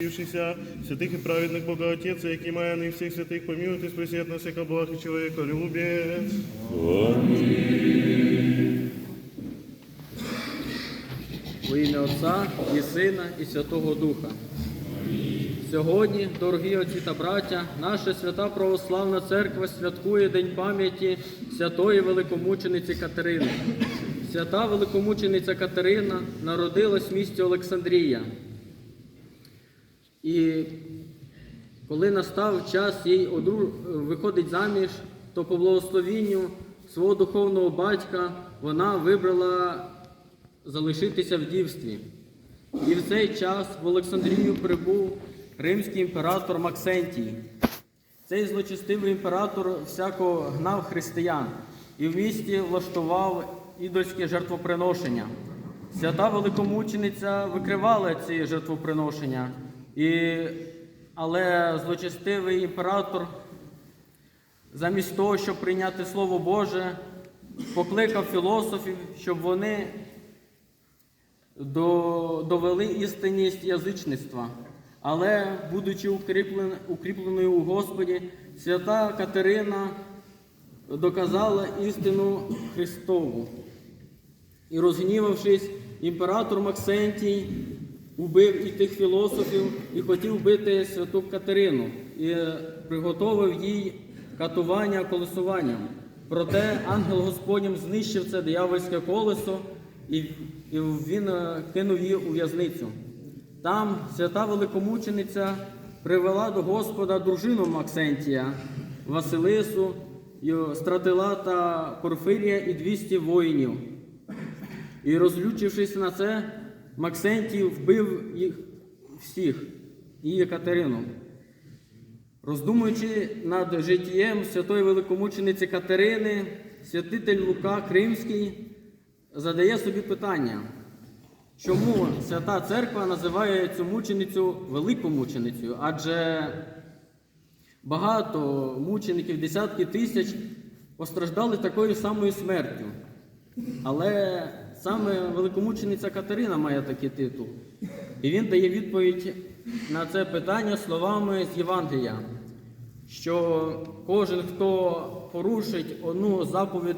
Вшися, святых и праведных Бога Отеца, який має на всіх святих помилуйте, спаси от нас, яко благ и человека любец. Во ім'я Отця і Сина, і Святого Духа. Сьогодні, дорогі отці та браття, наша свята православна церква святкує День пам'яті святої великомучениці Катерини. Свята великомучениця Катерина народилась в місті Олександрія. І коли настав час їй одру... виходить заміж, то по благословінню свого духовного батька вона вибрала залишитися в дівстві. І в цей час в Олександрію прибув римський імператор Максентій. Цей злочестивий імператор всяко гнав християн і в місті влаштував ідольське жертвоприношення. Свята великомучениця викривала ці жертвоприношення, і... але злочестивий імператор замість того, щоб прийняти Слово Боже, покликав філософів, щоб вони до, довели істинність язичництва. Але, будучи укріплен, укріпленою у Господі, свята Катерина доказала істину Христову. І розгнівавшись, імператор Максентій убив і тих філософів, і хотів вбити святу Катерину, і приготовив їй катування колесуванням. Проте ангел Господнім знищив це диявольське колесо, і, він е, кинув її у в'язницю. Там свята великомучениця привела до Господа дружину Максентія, Василису, і Стратилата Порфирія і 200 воїнів. І розлючившись на це, Максентій вбив їх всіх і Катерину. Роздумуючи над життєм святої великомучениці Катерини, святитель Лука Кримський задає собі питання, чому свята церква називає цю мученицю великомученицею? Адже багато мучеників, десятки тисяч постраждали такою самою смертю. Але саме великомучениця Катерина має такий титул. І він дає відповідь на це питання словами з Євангелія, що кожен, хто порушить одну заповідь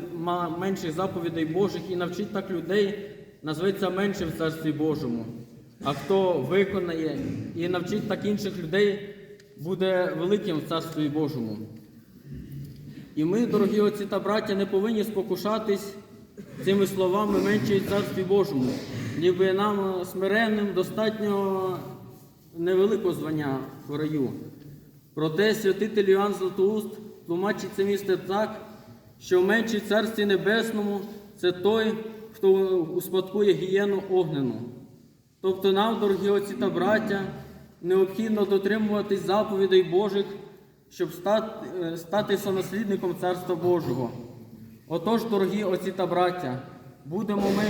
менших заповідей Божих і навчить так людей, назветься меншим в Царстві Божому. А хто виконає і навчить так інших людей, буде великим в Царстві Божому. І ми, дорогі отці та браття, не повинні спокушатись цими словами менше в Царстві Божому, ніби нам смиренним достатньо невеликого звання в раю. Проте святитель Іоанн Златоуст тлумачить це місце так, що в Царстві Небесному це той, хто успадкує гієну огнену. Тобто нам, дорогі отці та браття, необхідно дотримуватись заповідей Божих, щоб стати, е, стати сонаслідником Царства Божого. Отож, дорогі отці та браття, будемо ми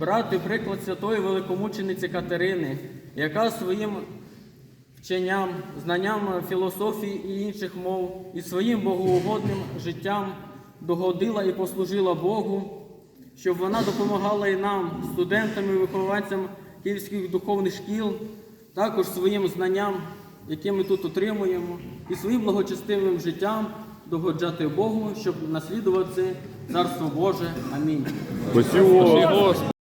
брати приклад святої великомучениці Катерини, яка своїм вченням, знанням філософії і інших мов і своїм богоугодним життям догодила і послужила Богу, щоб вона допомагала і нам, студентам і вихованцям київських духовних шкіл, також своїм знанням, яке ми тут отримуємо, і своїм благочестивим життям догоджати Богу, щоб наслідувати Царство Боже. Амінь. Спасибо.